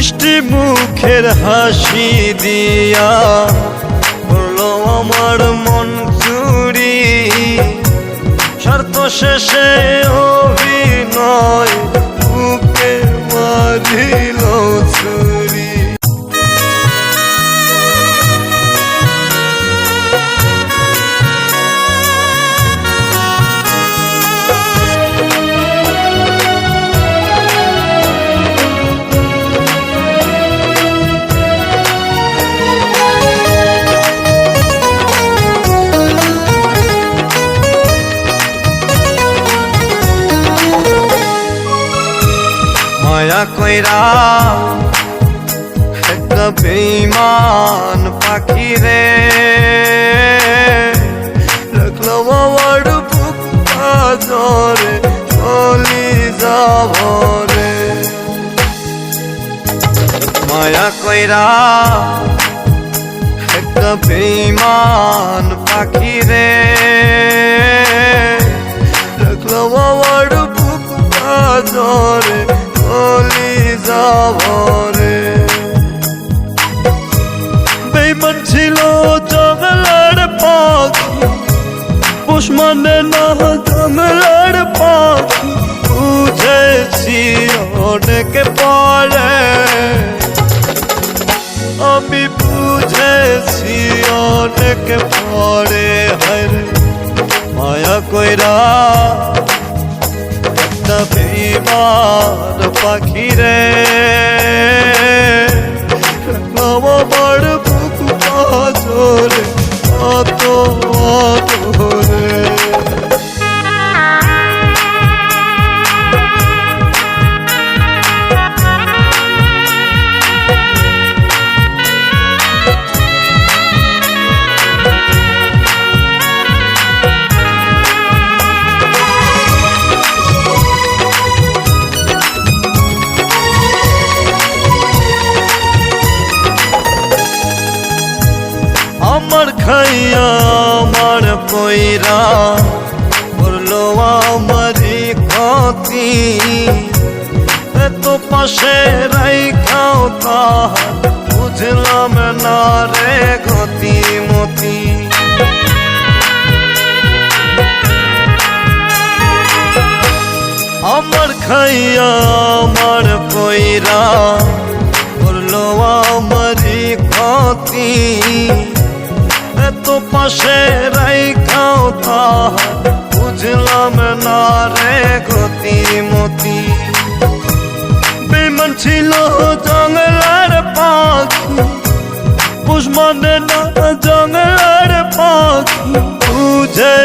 মিষ্টি মুখের হাসি দিয়া বলল আমার মন চুরি। স্বার্থ শেষে অভিনয় মায়া কইরা একটা বেইমান পাখি রে রাখল আমার বুক জরে চলি যাব রে মায়া কইরা একটা বেইমান পাখি রে রাখল আমার বুক জরে পোষ মানে না জঙ্গলের পাখি বুঝেছি অনেক পরে আমি বুঝেছি অনেক পরে হরে মায়া কইরা একটা বেইমান পাখি খাইয়া আমার কইরা করল আমারই ক্ষতি। এত পাশে রাইখাও তাহার বুঝলাম না রে গতি মতি আমার খাইয়া আমার কইরা করল আমারই ক্ষতি। তো পাশে রাইখাও তাহার বুঝলাম না রে গতি মতি বেমন ছিল জঙ্গলার পাখি। পুষ্মনে না জঙ্গলার পাখি। বুঝে